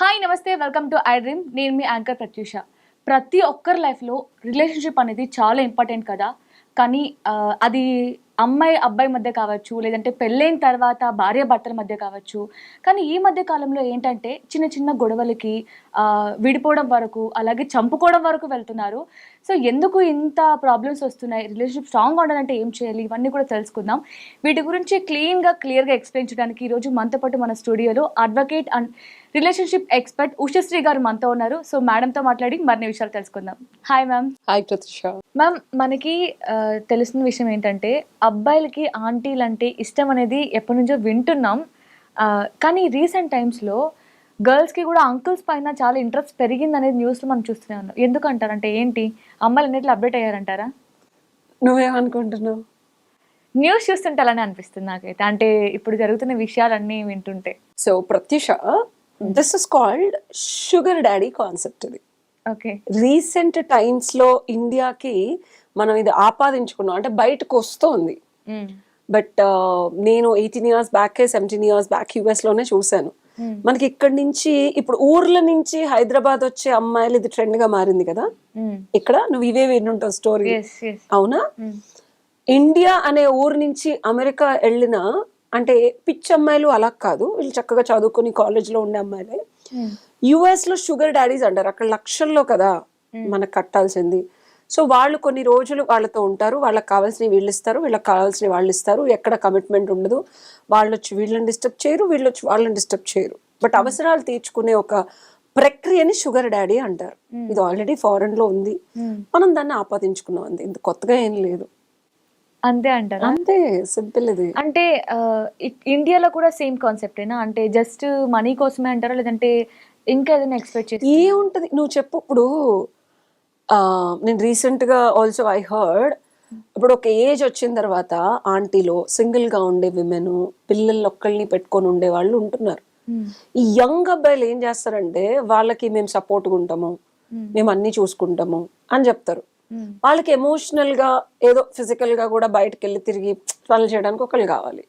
Hi నమస్తే welcome to I dream నేను మీ anchor Pratyusha. ప్రతి ఒక్కరి లైఫ్లో రిలేషన్షిప్ అనేది చాలా ఇంపార్టెంట్ కదా. కానీ అది అమ్మాయి అబ్బాయి మధ్య కావచ్చు లేదంటే పెళ్ళైన తర్వాత భార్య భర్తల మధ్య కావచ్చు. కానీ ఈ మధ్య కాలంలో ఏంటంటే చిన్న చిన్న గొడవలకి విడిపోవడం వరకు అలాగే చంపుకోవడం వరకు వెళ్తున్నారు. సో ఎందుకు ఇంత ప్రాబ్లమ్స్ వస్తున్నాయి? రిలేషన్షిప్ స్ట్రాంగ్గా ఉండాలంటే ఏం చేయాలి? ఇవన్నీ కూడా తెలుసుకుందాం. వీటి గురించి క్లీన్గా క్లియర్గా ఎక్స్ప్లెయిన్ చేయడానికి ఈరోజు మనతో పాటు మన స్టూడియోలో advocate and relationship expert Ushasri గారు మనతో ఉన్నారు. సో మేడంతో మాట్లాడి మరిన్ని విషయాలు తెలుసుకుందాం. Hi ma'am hi Pratisha ma'am మనకి తెలిసిన విషయం ఏంటంటే అబ్బాయిలకి ఆంటీలు అంటే ఇష్టం అనేది ఎప్పటి నుంచో వింటున్నాం. కానీ రీసెంట్ టైమ్స్లో గర్ల్స్కి కూడా అంకుల్స్ పైన చాలా ఇంట్రెస్ట్ పెరిగింది అనేది న్యూస్లో మనం చూస్తూనే ఉన్నాం. ఎందుకు అంటారంటే ఏంటి? అమ్మాయిలు అన్నిట్లో అప్డేట్ అయ్యారంటారా? నువ్వేమనుకుంటున్నావు? న్యూస్ చూస్తుంటే అలానే అనిపిస్తుంది నాకైతే. అంటే ఇప్పుడు జరుగుతున్న విషయాలన్నీ వింటుంటే. So Pratyusha this is called sugar daddy concept ఇది. ఓకే రీసెంట్ టైమ్స్లో ఇండియాకి మనం ఇది ఆపాదించుకున్నాం. అంటే బయటకు వస్తోంది. బట్ నేను eighteen years back seventeen years back యుఎస్లోనే చూశాను. మనకి ఇక్కడి నుంచి ఇప్పుడు ఊర్ల నుంచి హైదరాబాద్ వచ్చే అమ్మాయిలు ఇది ట్రెండ్గా మారింది కదా? ఇక్కడ నువ్వు ఇవే వినుంటావు స్టోరీ అవునా? ఇండియా అనే ఊరు నుంచి అమెరికా వెళ్ళిన అంటే పిచ్చి అమ్మాయిలు అలా కాదు. వీళ్ళు చక్కగా చదువుకుని కాలేజ్లో ఉండే అమ్మాయిలే. యుఎస్లో షుగర్ డాడీస్ అంటారు. అక్కడ లక్షల్లో కదా మనకు కట్టాల్సింది. సో వాళ్ళు కొన్ని రోజులు వాళ్ళతో ఉంటారు. వాళ్ళకి కావాల్సినవి వీళ్ళు ఇస్తారు. వీళ్ళకి కావాల్సినవి వాళ్ళు ఇస్తారు. ఎక్కడ కమిట్మెంట్ ఉండదు. వాళ్ళు వచ్చి వీళ్ళని డిస్టర్బ్ చేయరు. వీళ్ళు వచ్చి వాళ్ళని డిస్టర్బ్ చేయరు. బట్ అవసరాలు తీర్చుకునే ఒక ప్రక్రియని షుగర్ డాడీ అంటారు. ఇది ఆల్రెడీ ఫారెన్లో ఉంది. మనం దాన్ని ఆపాదించుకున్నాం అంతే. ఇంత కొత్తగా ఏం లేదు. అంతే అంటారా? అంతే సింపుల్ ఇది. అంటే ఇండియాలో కూడా సేమ్ కాన్సెప్టేనా అంటే జస్ట్ మనీ కోసమే అంటారా? లేదంటే ఇంకా ఏదైనా ఎక్స్పెక్ట్ చేసి ఏముంటది నువ్వు చెప్పు ఇప్పుడు. ఆ, నేను రీసెంట్గా ఆల్సో ఐ హర్డ్. ఇప్పుడు ఒక ఏజ్ వచ్చిన తర్వాత ఆంటీలో సింగిల్గా ఉండే విమెన్ పిల్లలు ఒక్కళ్ళని పెట్టుకొని ఉండే వాళ్ళు ఉంటున్నారు. ఈ యంగ్ అబ్బాయిలు ఏం చేస్తారంటే వాళ్ళకి మేము సపోర్ట్గా ఉంటాము. మేము అన్ని చూసుకుంటాము అని చెప్తారు. వాళ్ళకి ఎమోషనల్గా ఏదో ఫిజికల్గా కూడా బయటకు వెళ్ళి తిరిగి పనులు చేయడానికి ఒకళ్ళు కావాలి.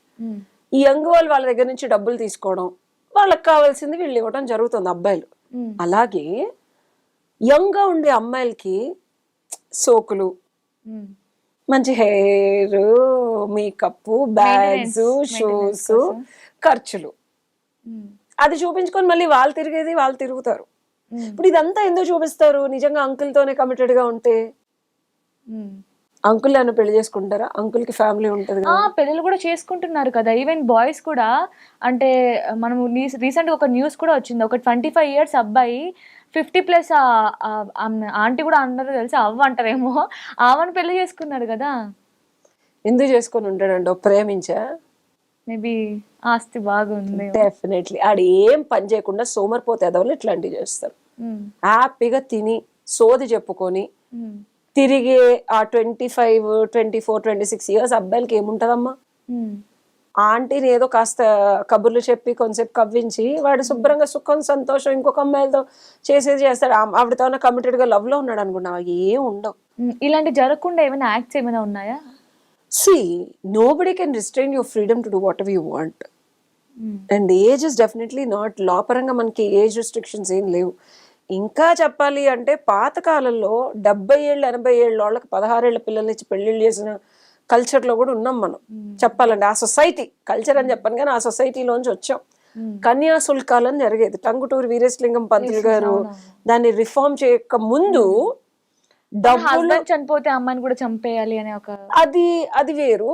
ఈ యంగ్ వాళ్ళు వాళ్ళ దగ్గర నుంచి డబ్బులు తీసుకోవడం వాళ్ళకి కావాల్సింది వీళ్ళు ఇవ్వడం జరుగుతుంది అబ్బాయిలు. అలాగే యంగ్గా ఉండే అమ్మాయిలకి సోకులు మంచి హెయిర్ మేకప్ బ్యాగ్స్ షూస్ ఖర్చులు. అది చూపించుకొని మళ్ళీ వాళ్ళు తిరిగేది వాళ్ళు తిరుగుతారు. ఇప్పుడు ఇదంతా ఎందుకు చూపిస్తారు? నిజంగా అంకుల్ తోనే కమిటెడ్గా ఉంటే. అంకుల్ నన్ను పెళ్ళి చేసుకుంటారా? అంకుల్కి ఫ్యామిలీ ఉంటది పెళ్ళిళ్ళు కూడా చేసుకుంటున్నారు కదా. ఈవెన్ బాయ్స్ కూడా అంటే మనం రీసెంట్ ఒక న్యూస్ కూడా వచ్చింది. ఒక ట్వంటీ ఫైవ్ ఇయర్స్ అబ్బాయి ఫిఫ్టీ ప్లస్ ఆంటీ కూడా అందరూ తెలిసి? అవ్వ అంటారేమో. ఆమెను పెళ్ళి చేసుకున్నాడు కదా. ఎందుకు చేసుకొని ఉంటాడండి? ఓ ప్రేమించా? మేబీ ఆస్తి బాగుంది. డెఫినెట్లీ ఆడు ఏం పని చేయకుండా సోమరిపోతే ఎదవలు ఇట్లాంటివి చేస్తారు. హ్యాపీగా తిని సోది చెప్పుకొని తిరిగే ఆ twenty five twenty four twenty six years అబ్బాయిలకి ఏముంటదమ్మా? ఆంటీని ఏదో కాస్త కబుర్లు చెప్పి కొంచెంసేపు కవ్వించి వాడు శుభ్రంగా సుఖం సంతోషం ఇంకొక అమ్మాయిలతో చేసేది చేస్తాడు. ఆవిడతో కమిటెడ్గా లవ్లో ఉన్నాడు అనుకున్నావా? ఏం ఉండవు. ఇలాంటి జరగకుండా ఏమైనా యాక్ట్స్ ఏమైనా ఉన్నాయా? See nobody can restrain your freedom to do whatever you want and age is definitely not law పరంగా మనకి ఏజ్ రెస్ట్రిక్షన్స్ ఏం లేవు. ఇంకా చెప్పాలి అంటే పాతకాలంలో డెబ్బై ఏళ్ళు ఎనభై ఏళ్ళ వాళ్ళకి పదహారేళ్ళ పిల్లల్ని ఇచ్చి పెళ్ళిళ్ళు చేసిన కల్చర్లో కూడా ఉన్నాం మనం. చెప్పాలంటే ఆ సొసైటీ కల్చర్ అని చెప్పాను కానీ ఆ సొసైటీలోంచి వచ్చాం. కన్యాశుల్కాలు జరిగేది. టంగుటూరి వీరేశలింగం పంతులు గారు దాన్ని రిఫార్మ్ చేయక ముందు డబ్బులు చనిపోతే అమ్మాయిని కూడా చంపేయాలి అనే ఒక అది అది వేరు.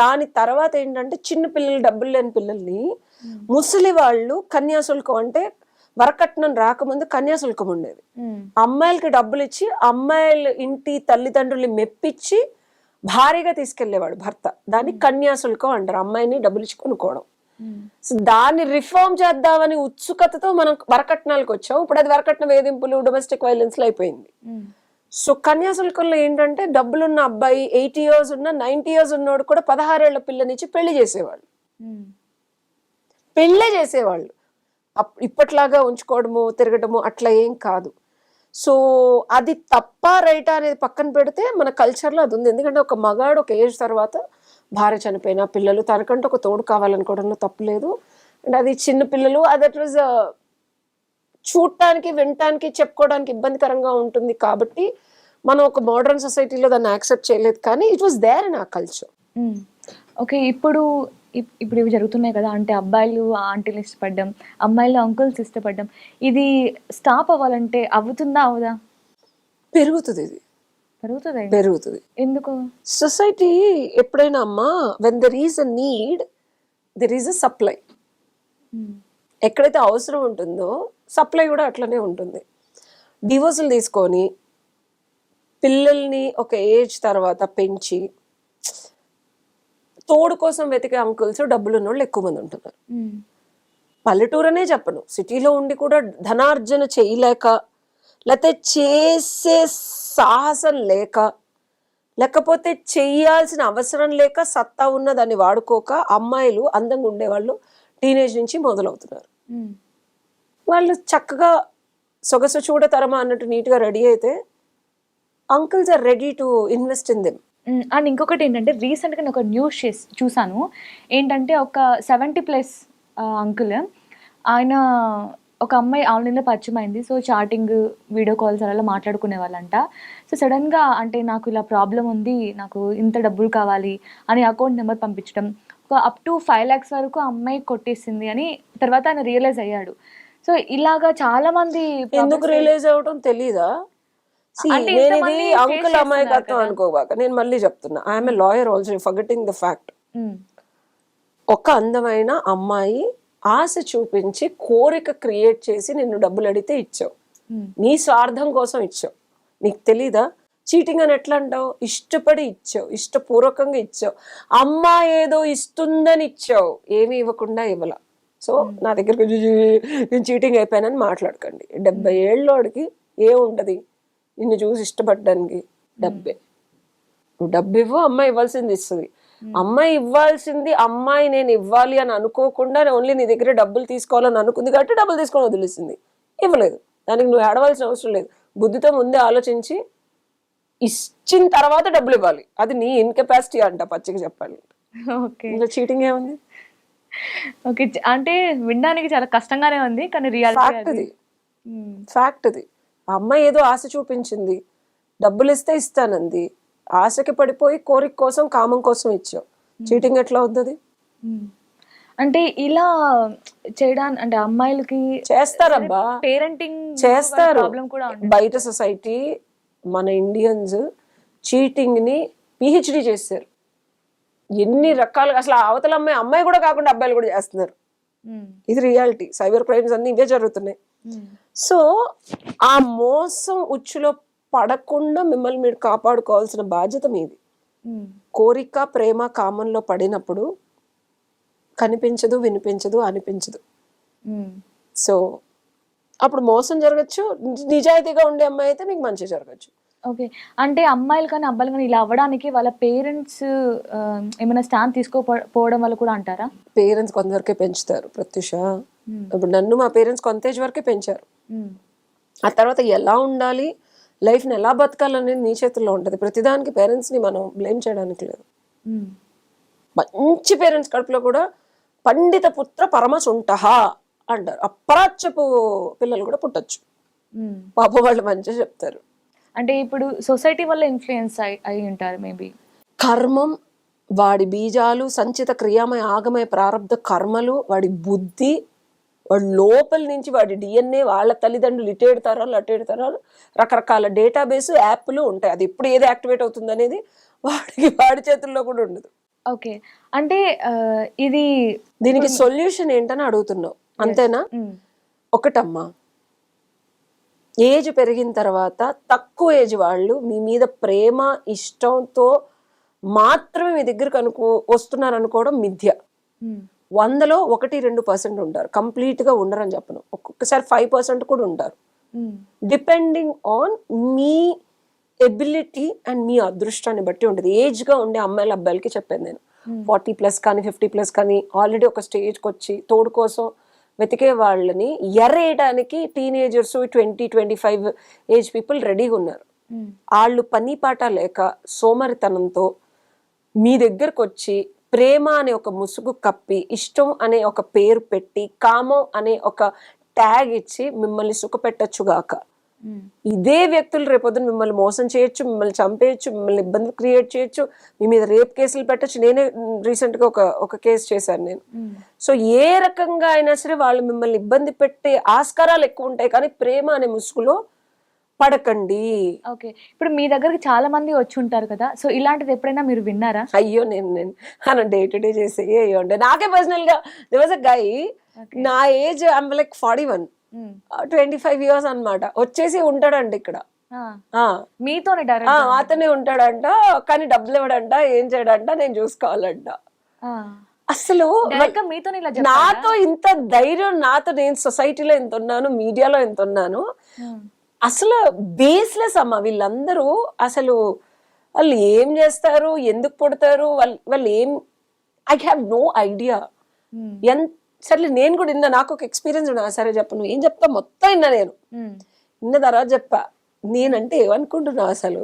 దాని తర్వాత ఏంటంటే చిన్న పిల్లలు డబ్బులు లేని పిల్లల్ని ముసలి వాళ్ళు కన్యాశుల్కం అంటే వరకట్నం రాకముందు కన్యాశుల్కం ఉండేది. అమ్మాయిలకి డబ్బులు ఇచ్చి అమ్మాయిల ఇంటి తల్లిదండ్రుల్ని మెప్పించి భారీగా తీసుకెళ్ళేవాడు భర్త. దాన్ని కన్యాశుల్కం అంటారు. అమ్మాయిని డబ్బులు ఇచ్చి కొనుక్కోవడం సో దాన్ని రిఫార్మ్ చేద్దామని ఉత్సుకతతో మనం వరకట్నాలకు వచ్చాం ఇప్పుడు అది వరకట్న వేధింపులు డొమెస్టిక్ వైలెన్స్లో అయిపోయింది సో కన్యాశుల్కంలో ఏంటంటే డబ్బులున్న అబ్బాయి ఎయిటీ ఇయర్స్ ఉన్న నైన్టీ ఇయర్స్ ఉన్నోడు కూడా పదహారేళ్ళ పిల్లనిచ్చి పెళ్ళి చేసేవాళ్ళు. పెళ్ళే చేసేవాళ్ళు. ఇప్పట్లాగా ఉంచుకోవడము తిరగడము అట్లా ఏం కాదు. సో అది తప్ప రైట్ అనేది పక్కన పెడితే మన కల్చర్లో అది ఉంది. ఎందుకంటే ఒక మగాడు ఒక ఏజ్ తర్వాత భార్య చనిపోయిన పిల్లలు తనకంటూ ఒక తోడు కావాలనుకోవడంలో తప్పు లేదు. అండ్ అది చిన్న పిల్లలు అది అట్ వాజ్ చూడటానికి వినటానికి చెప్పుకోవడానికి ఇబ్బందికరంగా ఉంటుంది కాబట్టి మనం ఒక మోడర్న్ సొసైటీలో దాన్ని యాక్సెప్ట్ చేయలేదు. కానీ ఇట్ వాస్ దేర్ ఇన్ ఆ కల్చర్. ఓకే ఇప్పుడు ఇప్పుడు ఇవి జరుగుతున్నాయి కదా అంటే అబ్బాయిలు ఆంటీలు ఇష్టపడ్డం అమ్మాయిలు అంకుల్స్ ఇష్టపడ్డం ఇది స్టాప్ అవ్వాలంటే అవుతుందా అవదా? పెరుగుతుంది ఇది. పెరుగుతుంది పెరుగుతుంది. ఎందుకు? సొసైటీ ఎప్పుడైనా అమ్మా when there is a need there is a supply. ఎక్కడైతే అవసరం ఉంటుందో సప్లై కూడా అట్లనే ఉంటుంది. డివోర్సులు తీసుకొని పిల్లల్ని ఒక ఏజ్ తర్వాత పెంచి తోడు కోసం వెతికే అంకుల్స్ డబ్బులు ఉన్న వాళ్ళు ఎక్కువ మంది ఉంటున్నారు. పల్లెటూరనే చెప్పను సిటీలో ఉండి కూడా ధనార్జన చేయలేక లేకపోతే చేసే సాహసం లేక లేకపోతే చెయ్యాల్సిన అవసరం లేక సత్తా ఉన్న దాన్ని వాడుకోక అమ్మాయిలు అందంగా ఉండేవాళ్ళు టీనేజ్ నుంచి మొదలవుతున్నారు. వాళ్ళు చక్కగా సొగసు చూడతరమా అన్నట్టు నీట్గా రెడీ అయితే uncles are ready to invest in them. And ఇంకొకటి ఏంటంటే రీసెంట్గా నేను ఒక న్యూస్ చేసి చూసాను. ఏంటంటే ఒక సెవెంటీ ప్లస్ అంకుల్ ఆయన ఒక అమ్మాయి ఆన్లైన్లో పరిచయం అయింది. సో చాటింగ్ వీడియో కాల్స్ అలా మాట్లాడుకునే వాళ్ళంట. సో సడన్గా అంటే నాకు ఇలా ప్రాబ్లం ఉంది. నాకు ఇంత డబ్బులు కావాలి అని అకౌంట్ నెంబర్ పంపించడం. ఒక అప్ టు ఫైవ్ ల్యాక్స్ వరకు ఆ అమ్మాయి కొట్టేసింది అని తర్వాత ఆయన రియలైజ్ అయ్యాడు. సో ఇలాగా చాలా మంది ఎందుకు రియలైజ్ అవ్వడం తెలీదా? నేను ఇది అంకుల్ అమాయకత్వం. అనుకోబాక. నేను మళ్ళీ చెప్తున్నా. I'm a lawyer also forgetting the fact. ఒక అందమైన అమ్మాయి ఆశ చూపించి కోరిక క్రియేట్ చేసి నిన్ను డబ్బులు అడిగితే ఇచ్చావు. మ్మ్. నీ స్వార్థం కోసం ఇచ్చావు. నీకు తెలీదా? చీటింగ్ అని ఎట్లా అంటావు? ఇష్టపడి ఇచ్చావు. ఇష్టపూర్వకంగా ఇచ్చావు. అమ్మ ఏదో ఇస్తుందని ఇచ్చావు. ఏమీ ఇవ్వకుండా ఇవ్వాల. సో నా దగ్గరికి వచ్చి, నేను చీటింగ్ అయిపోయానని మాట్లాడకండి. డెబ్బై ఏళ్ళోడికి ఏముంటది నిన్ను చూసి ఇష్టపడడానికి డబ్బే. నువ్వు డబ్బు ఇవ్వు అమ్మాయి ఇవ్వాల్సింది ఇస్తుంది. అమ్మాయి ఇవ్వాల్సింది అమ్మాయి నేను ఇవ్వాలి అని అనుకోకుండా ఓన్లీ నీ దగ్గర డబ్బులు తీసుకోవాలని అనుకుంది కాబట్టి డబ్బులు తీసుకొని వదిలేసింది. ఇవ్వలేదు. దానికి నువ్వు ఏడవలసిన అవసరం లేదు. బుద్ధితో ముందే ఆలోచించి ఇచ్చిన తర్వాత డబ్బులు ఇవ్వాలి. అది నీ ఇన్కెపాసిటీ అంట పచ్చిగా చెప్పాలి. చీటింగ్ ఏముంది? ఓకే. అంటే వినడానికి చాలా కష్టంగానే ఉంది కానీ ఫ్యాక్ట్ అది. ఫ్యాక్ట్ అది. ఆ అమ్మాయి ఏదో ఆశ చూపించింది. డబ్బులు ఇస్తే ఇస్తానంది. ఆశకి పడిపోయి కోరిక కోసం కామం కోసం ఇచ్చావు. చీటింగ్ ఎట్లా అవుతుంది? అంటే ఇలా చేయడానికి అంటే అమ్మాయిలకి చేస్తారబ్బా. పేరెంటింగ్ చేస్తారు. బయట సొసైటీ మన ఇండియన్స్ చీటింగ్ని పిహెచ్డి చేశారు ఎన్ని రకాలుగా అసలు అవతల అమ్మాయి అమ్మాయి కూడా కాకుండా అబ్బాయిలు కూడా చేస్తున్నారు. ఇది రియాలిటీ. సైబర్ క్రైమ్స్ అన్ని ఇవే జరుగుతున్నాయి. సో ఆ మోసం ఉచ్చులో పడకుండా మిమ్మల్ని మీరు కాపాడుకోవాల్సిన బాధ్యత మీది. కోరిక ప్రేమ కామంలో పడినప్పుడు కనిపించదు వినిపించదు అనిపించదు. సో అప్పుడు మోసం జరగచ్చు. నిజాయితీగా ఉండే అమ్మాయి అయితే మీకు మంచి జరగచ్చు. ఓకే. అంటే అమ్మాయిలు కానీ అబ్బాయిలు కానీ ఇలా అవ్వడానికి వాళ్ళ పేరెంట్స్ ఏమైనా స్టాండ్ తీసుకోపోవడం వల్ల కూడా అంటారా? పేరెంట్స్ కొంతవరకే పెంచుతారు ప్రత్యూష. ఇప్పుడు నన్ను మా పేరెంట్స్ కొంత ఏజ్ వరకే పెంచారు. ఉమ్, ఆ తర్వాత ఎలా ఉండాలి లైఫ్ని ఎలా బతకాలనేది నీ చేతుల్లో ఉంటుంది. ప్రతిదానికి పేరెంట్స్ని మనం బ్లేమ్ చేయడానికి లేదు. ఉమ్, మంచి పేరెంట్స్ కడుపులో కూడా పండిత పుత్ర పరమ సుంటహ అంటారు. అప్రాచ్యపు పిల్లలు కూడా పుట్టచ్చు. పాప వాళ్ళు మంచిగా చెప్తారు. అంటే ఇప్పుడు సొసైటీ వల్ల ఇన్ఫ్లుయెన్స్ అయి ఉంటారు మేబీ? కర్మం వాడి బీజాలు సంచిత క్రియామయ ఆగమయ ప్రారంధ కర్మలు వాడి బుద్ధి వాడి లోపల నుంచి వాడి డిఎన్ఏ వాళ్ళ తల్లిదండ్రులు ఇటేడు తరాలు అటేడు తరాలు రకరకాల డేటాబేస్ యాప్లు ఉంటాయి. అది ఎప్పుడు ఏది యాక్టివేట్ అవుతుంది అనేది వాడికి వాడి చేతుల్లో కూడా ఉండదు. ఓకే. అంటే ఇది దీనికి సొల్యూషన్ ఏంటని అడుగుతున్నావు. అంతేనా? ఒకటమ్మా. ఏజ్ పెరిగిన తర్వాత తక్కువ ఏజ్ వాళ్ళు మీ మీద ప్రేమ ఇష్టంతో మాత్రమే మీ దగ్గరకు అనుకో వస్తున్నారు అనుకోవడం మిథ్య వందలో ఒకటి రెండు పర్సెంట్ ఉంటారు. కంప్లీట్గా ఉండరని చెప్పను. ఒక్కొక్కసారి ఫైవ్ పర్సెంట్ కూడా ఉంటారు. డిపెండింగ్ ఆన్ మీ ఎబిలిటీ అండ్ మీ అదృష్టాన్ని బట్టి ఉంటుంది. ఏజ్గా ఉండే అమ్మాయిల అబ్బాయిలకి చెప్పాను నేను. ఫార్టీ ప్లస్ కానీ ఫిఫ్టీ ప్లస్ కానీ ఆల్రెడీ ఒక స్టేజ్కి వచ్చి తోడు కోసం వెతికే వాళ్ళని ఎర్రేయడానికి teenagers twenty twenty five age people రెడీగా ఉన్నారు. వాళ్ళు పని పాట లేక సోమరితనంతో మీ దగ్గరకు వచ్చి ప్రేమ అనే ఒక ముసుగు కప్పి ఇష్టం అనే ఒక పేరు పెట్టి కామం అనే ఒక ట్యాగ్ ఇచ్చి మిమ్మల్ని సుఖపెట్టచ్చు గాక మ్మ్. ఇదే వ్యక్తులు రేపొద్దున మిమ్మల్ని మోసం చేయొచ్చు మిమ్మల్ని చంపేయచ్చు మిమ్మల్ని ఇబ్బందులు క్రియేట్ చేయొచ్చు మీ మీద రేప్ కేసులు పెట్టచ్చు నేనే రీసెంట్గా ఒక ఒక కేసు చేశాను నేను. సో ఏ రకంగా అయినా సరే వాళ్ళు మిమ్మల్ని ఇబ్బంది పెట్టే ఆస్కారాలు ఎక్కువ ఉంటాయి కానీ ప్రేమ అనే ముసుగులో పడకండి. ఓకే. ఇప్పుడు మీ దగ్గరికి చాలా మంది వచ్చి ఉంటారు కదా సో ఇలాంటిది ఎప్పుడైనా మీరు విన్నారా? అయ్యో నేను నేను డే టు డే చేసే అయ్యో ఉండే నాకే పర్సనల్గా దివస్ గై నా age I'm like forty one. Twenty five years అనమాట వచ్చేసి ఉంటాడండి ఇక్కడ. మీతోనే అతనే ఉంటాడంట కానీ డబ్బులు ఇవ్వడంట ఏం చేయడంట నేను చూసుకోవాలంట. అసలు? నాతో ఇంత ధైర్యం నాతో నేను సొసైటీలో ఎంత ఉన్నాను మీడియాలో ఎంత ఉన్నాను మ్మ్. అసలు బేస్లెస్ అమ్మ. వీళ్ళందరూ అసలు వాళ్ళు ఏం చేస్తారు? ఎందుకు పుడతారు? వాళ్ళు వాళ్ళు ఏం ఐ హ్యావ్ నో ఐడియా. ఎంత సరే నేను కూడా ఇన్నా నాకు ఒక ఎక్స్పీరియన్స్ ఉన్నా సరే చెప్పు నువ్వు ఏం చెప్తా మొత్తం విన్నా నేను. మ్మ్. ఇన్న తర్వాత చెప్పా. నేనంటే ఏమనుకుంటున్నావు అసలు?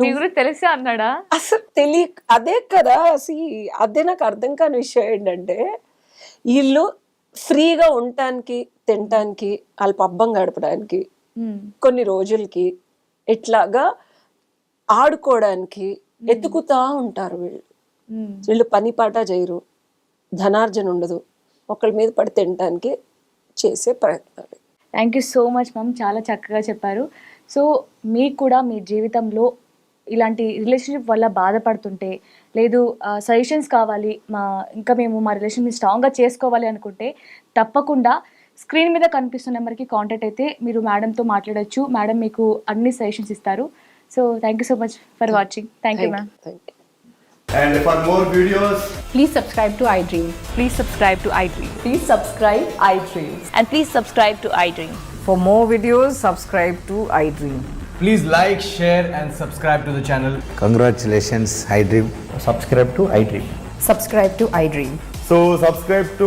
మీ గురించి తెలిసే అన్నాడా? అసలు తెలియ అదే కదా అసలు అదే నాకు అర్థం కాని విషయం ఏంటంటే వీళ్ళు ఫ్రీగా ఉండటానికి తినటానికి వాళ్ళ పబ్బం గడపడానికి. కొన్ని రోజులకి ఇట్లాగా ఆడుకోవడానికి ఎతుకుతా ఉంటారు వీళ్ళు. వీళ్ళు పని పాట చేయరు ధనార్జన ఉండదు ఒకళ్ళ మీద పడి తినటానికి చేసే ప్రయత్నాలు. Thank you so much ma'am చాలా చక్కగా చెప్పారు. సో మీకు కూడా మీ జీవితంలో ఇలాంటి రిలేషన్షిప్ వల్ల బాధపడుతుంటే లేదు సజెషన్స్ కావాలి మా ఇంకా మేము మా రిలేషన్ స్ట్రాంగ్గా చేసుకోవాలి అనుకుంటే తప్పకుండా స్క్రీన్ మీద కనిపిస్తున్న నెంబర్కి కాంటాక్ట్ అయితే మీరు మేడంతో మాట్లాడొచ్చు మేడం మీకు అన్ని సజెషన్స్ ఇస్తారు so thank you so much for watching thank you ma'am And for more videos, Please subscribe to iDream. Please subscribe to iDream. Please subscribe iDream. And please subscribe to iDream. For more videos, subscribe to iDream. Please like, share, and subscribe to the channel. Congratulations, iDream. subscribe to iDream. Subscribe to iDream. so subscribe to